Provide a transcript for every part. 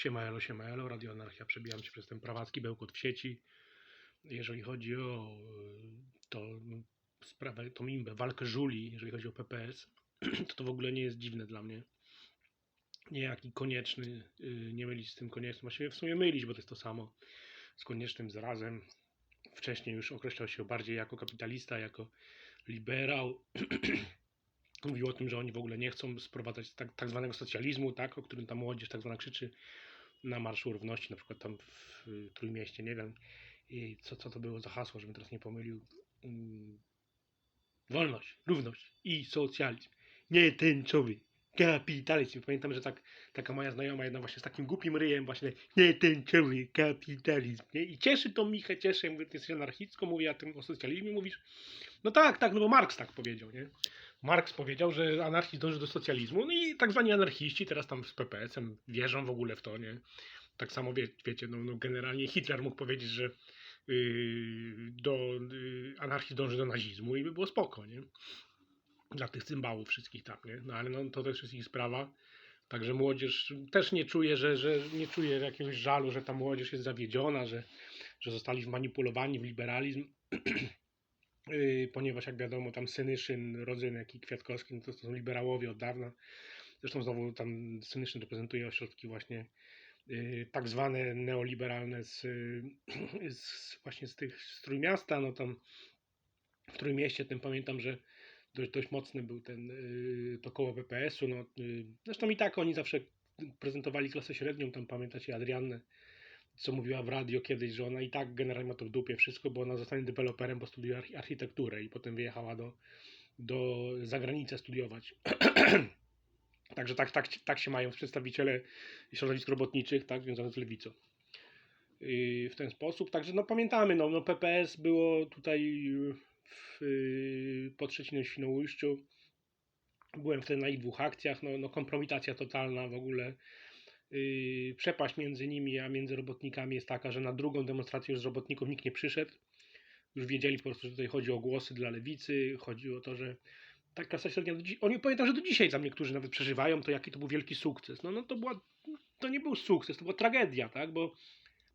Siema elo, siema elo, Radio Anarchia, przebijam się przez ten prawacki bełkot w sieci. Jeżeli chodzi o y, to sprawę, tą imbę, walkę żuli, jeżeli chodzi o PPS, to to w ogóle nie jest dziwne dla mnie. Niejaki konieczny, y, nie mylić z tym koniecznym, właściwie w sumie mylić, bo to jest to samo z koniecznym zarazem. Wcześniej już określał się bardziej jako kapitalista, jako liberał. Mówił o tym, że oni w ogóle nie chcą sprowadzać tak, tak zwanego socjalizmu, tak, o którym ta młodzież tak zwana krzyczy na Marszu Równości, na przykład tam w Trójmieście, nie wiem, i co, co to było za hasło, żebym teraz nie pomylił. Mm, Wolność, równość i socjalizm. Nie tęczowy. Kapitalizm. Pamiętam, że tak, taka moja znajoma jedna właśnie z takim głupim ryjem właśnie nie tęczowy kapitalizm. Nie? I cieszy to Michę, cieszy. Mówię, ty jesteś anarchistką, mówię, a ty o socjalizmie mówisz. No tak, tak, no bo Marks tak powiedział, nie? Marks powiedział, że anarchizm dąży do socjalizmu, no i tak zwani anarchiści teraz tam z PPS-em wierzą w ogóle w to, nie? Tak samo wie, wiecie, no, no generalnie Hitler mógł powiedzieć, że yy, do yy, anarchii dąży do nazizmu i by było spoko, nie? Dla tych cymbałów wszystkich tam, nie? No ale no, to też jest ich sprawa. Także młodzież też nie czuje, że, że nie czuje jakiegoś żalu, że ta młodzież jest zawiedziona, że, że zostali wmanipulowani w liberalizm. Yy, ponieważ jak wiadomo tam Senyszyn, Rodzynek i Kwiatkowski no to, są liberałowie od dawna. Zresztą znowu tam Senyszyn reprezentuje ośrodki właśnie yy, tak zwane neoliberalne z, yy, z właśnie z tych z Trójmiasta, no tam w Trójmieście tym pamiętam, że dość, dość mocny był ten to koło PPS-u, no zresztą i tak oni zawsze prezentowali klasę średnią, tam pamiętacie Adriannę, co mówiła w radio kiedyś, że ona i tak generalnie ma to w dupie wszystko, bo ona zostanie deweloperem, bo studiuje archi- architekturę i potem wyjechała do, do zagranicy studiować. Także tak, tak, tak się mają przedstawiciele środowisk robotniczych, tak, związanych z lewicą. Yy, w ten sposób. Także no pamiętamy, no, no PPS było tutaj w, yy, pod Szczecinem Świnoujściu. Byłem wtedy na ich dwóch akcjach, no, no kompromitacja totalna w ogóle. Yy, przepaść między nimi a między robotnikami jest taka, że na drugą demonstrację już z robotników nikt nie przyszedł. Już wiedzieli po prostu, że tutaj chodzi o głosy dla lewicy, chodzi o to, że ta klasa średnia, oni pamiętam, że do dzisiaj tam niektórzy nawet przeżywają to, jaki to był wielki sukces. No, no to była, to nie był sukces, to była tragedia, tak, bo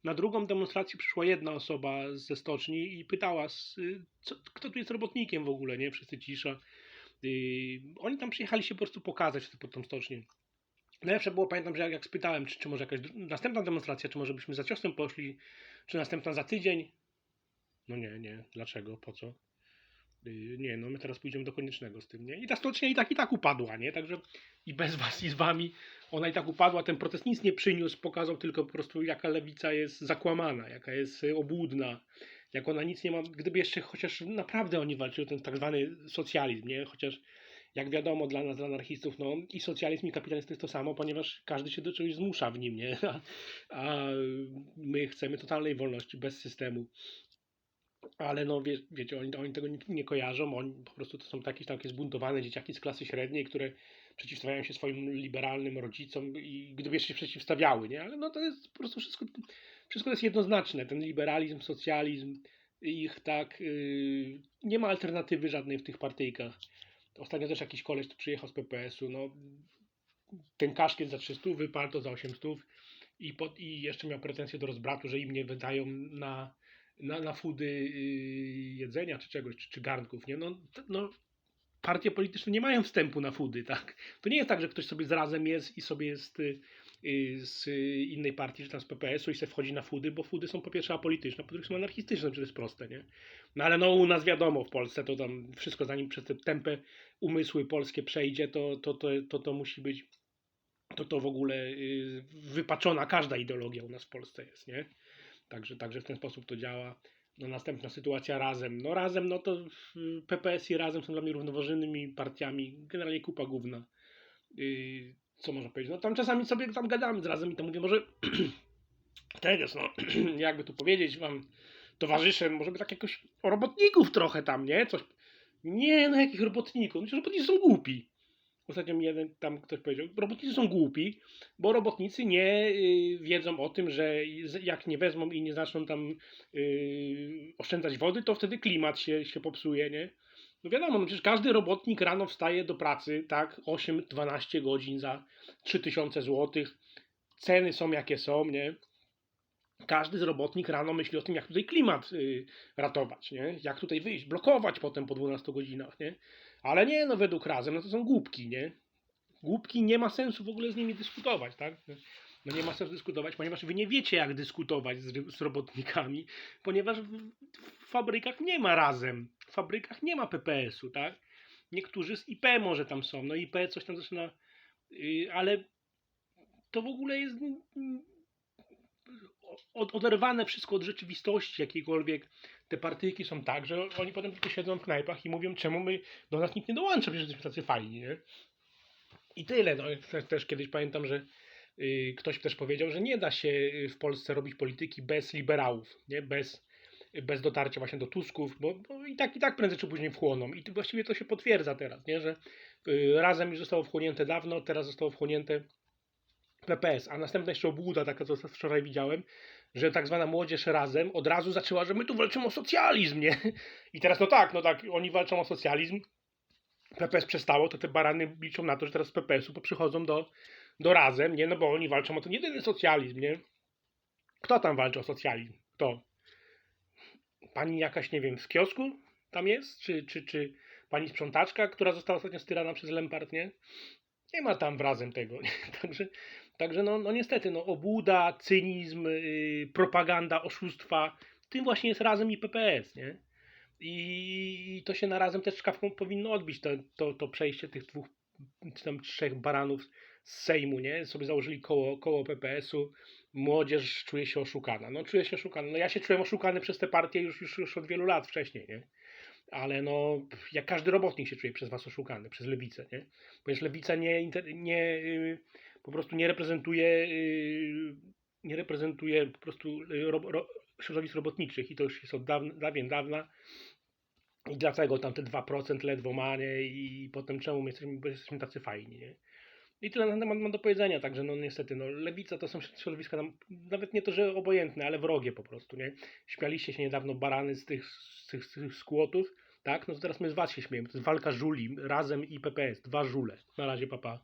na drugą demonstrację przyszła jedna osoba ze stoczni i pytała, y, co, kto tu jest robotnikiem w ogóle, nie? Wszyscy cisza. Yy, oni tam przyjechali się po prostu pokazać pod tą stocznię. Najlepsze było, pamiętam, że jak, jak spytałem, czy, czy może jakaś następna demonstracja, czy może byśmy za ciosem poszli, czy następna za tydzień. No nie, nie, dlaczego, po co? Yy, nie, no my teraz pójdziemy do koniecznego z tym, nie? I ta stocznia i tak i tak upadła, nie? Także i bez was i z wami ona i tak upadła, ten protest nic nie przyniósł, pokazał tylko po prostu jaka lewica jest zakłamana, jaka jest y, obłudna, jak ona nic nie ma, gdyby jeszcze chociaż naprawdę oni walczyli o ten tak zwany socjalizm, nie? Chociaż jak wiadomo dla nas, dla anarchistów, no i socjalizm i kapitalizm to jest to samo, ponieważ każdy się do czegoś zmusza w nim, nie? A, a my chcemy totalnej wolności, bez systemu. Ale no wie, wiecie, oni, oni tego nie, nie kojarzą, oni po prostu to są takie takie zbuntowane dzieciaki z klasy średniej, które przeciwstawiają się swoim liberalnym rodzicom i gdyby jeszcze się przeciwstawiały, nie? Ale no to jest po prostu wszystko, wszystko jest jednoznaczne. Ten liberalizm, socjalizm, ich tak, yy, nie ma alternatywy żadnej w tych partyjkach. Ostatnio też jakiś koleś tu przyjechał z PPS-u, no ten kaszkiet za 300, wyparł to za 800 i, pod, i jeszcze miał pretensje do rozbratu, że im nie wydają na, na, na foody yy, jedzenia czy czegoś, czy, czy garnków, nie? No, no partie polityczne nie mają wstępu na foody, tak? To nie jest tak, że ktoś sobie zarazem jest i sobie jest y, y, z innej partii, czy tam z PPS-u i se wchodzi na foody, bo foody są po pierwsze apolityczne, po drugie są anarchistyczne, to jest proste, nie? No ale no u nas wiadomo, w Polsce to tam wszystko zanim przez te tępe umysły polskie przejdzie, to to, to, to, to musi być to to w ogóle y, wypaczona każda ideologia u nas w Polsce jest, nie? Także, także w ten sposób to działa. No następna sytuacja razem. No razem, no to PPS i razem są dla mnie równoważonymi partiami. Generalnie kupa główna. Yy, co można powiedzieć? No tam czasami sobie tam gadamy z razem i to mówię, może teraz, no jakby tu powiedzieć wam towarzyszem, może by tak jakoś o robotników trochę tam, nie? Coś. Nie, no jakich robotników? Że robotnicy są głupi. Ostatnio mi jeden tam ktoś powiedział, robotnicy są głupi, bo robotnicy nie y, wiedzą o tym, że jak nie wezmą i nie zaczną tam y, oszczędzać wody, to wtedy klimat się, się popsuje, nie? No wiadomo, no przecież każdy robotnik rano wstaje do pracy, tak, 8-12 godzin za 3000 zł, ceny są jakie są, nie? Każdy z robotnik rano myśli o tym, jak tutaj klimat y, ratować, nie? Jak tutaj wyjść, blokować potem po 12 godzinach, nie? Ale nie, no według razem, no to są głupki, nie? Głupki nie ma sensu w ogóle z nimi dyskutować, tak? No nie ma sensu dyskutować, ponieważ wy nie wiecie, jak dyskutować z, z robotnikami, ponieważ w, w fabrykach nie ma razem, w fabrykach nie ma PPS-u, tak? Niektórzy z IP może tam są, no IP coś tam zaczyna, yy, ale to w ogóle jest oderwane wszystko od rzeczywistości jakiejkolwiek. Te partyjki są tak, że oni potem tylko siedzą w knajpach i mówią, czemu my, do nas nikt nie dołącza, przecież jesteśmy tacy fajni, nie? I tyle. No, też, też kiedyś pamiętam, że y, ktoś też powiedział, że nie da się y, w Polsce robić polityki bez liberałów, nie? Bez, bez dotarcia właśnie do Tusków, bo, bo i tak i tak prędzej czy później wchłoną. I to właściwie to się potwierdza teraz, nie? że y, razem już zostało wchłonięte dawno, teraz zostało wchłonięte PPS, a następna jeszcze obłuda, taka co wczoraj widziałem, że tak zwana młodzież razem od razu zaczęła, że my tu walczymy o socjalizm, nie? I teraz no tak, no tak, oni walczą o socjalizm, PPS przestało, to te barany liczą na to, że teraz z PPS-u przychodzą do, do razem, nie? No bo oni walczą o ten jedyny socjalizm, nie? Kto tam walczy o socjalizm? Kto? Pani jakaś, nie wiem, z kiosku tam jest? Czy, czy, czy pani sprzątaczka, która została ostatnio styrana przez Lempart, nie? Nie ma tam razem tego, nie? Także, także no, no niestety, no obłuda, cynizm, yy, propaganda, oszustwa, tym właśnie jest razem i PPS, nie? I to się na razem też szkawką powinno odbić, to, to, to przejście tych dwóch, czy tam trzech baranów z Sejmu, nie? Sobie założyli koło, koło PPS-u, młodzież czuje się oszukana. No czuje się oszukana. No ja się czułem oszukany przez te partie już, już, już od wielu lat wcześniej, nie? Ale no, jak każdy robotnik się czuje przez was oszukany, przez lewicę, nie? Ponieważ lewica nie, nie y, po prostu nie reprezentuje, y, nie reprezentuje po prostu y, ro, ro, środowisk robotniczych i to już jest od dawna, dawien dawna. I dlatego tam te 2% ledwo ma, nie? I potem czemu my jesteśmy, jesteśmy tacy fajni, nie? I tyle na ten temat mam do powiedzenia, także no niestety, no lewica to są środowiska nam, nawet nie to, że obojętne, ale wrogie po prostu, nie? Śmialiście się niedawno barany z tych, z tych, z tych skłotów, tak? No teraz my z was się śmiejemy, to jest walka żuli, razem i PPS, dwa żule. Na razie, papa.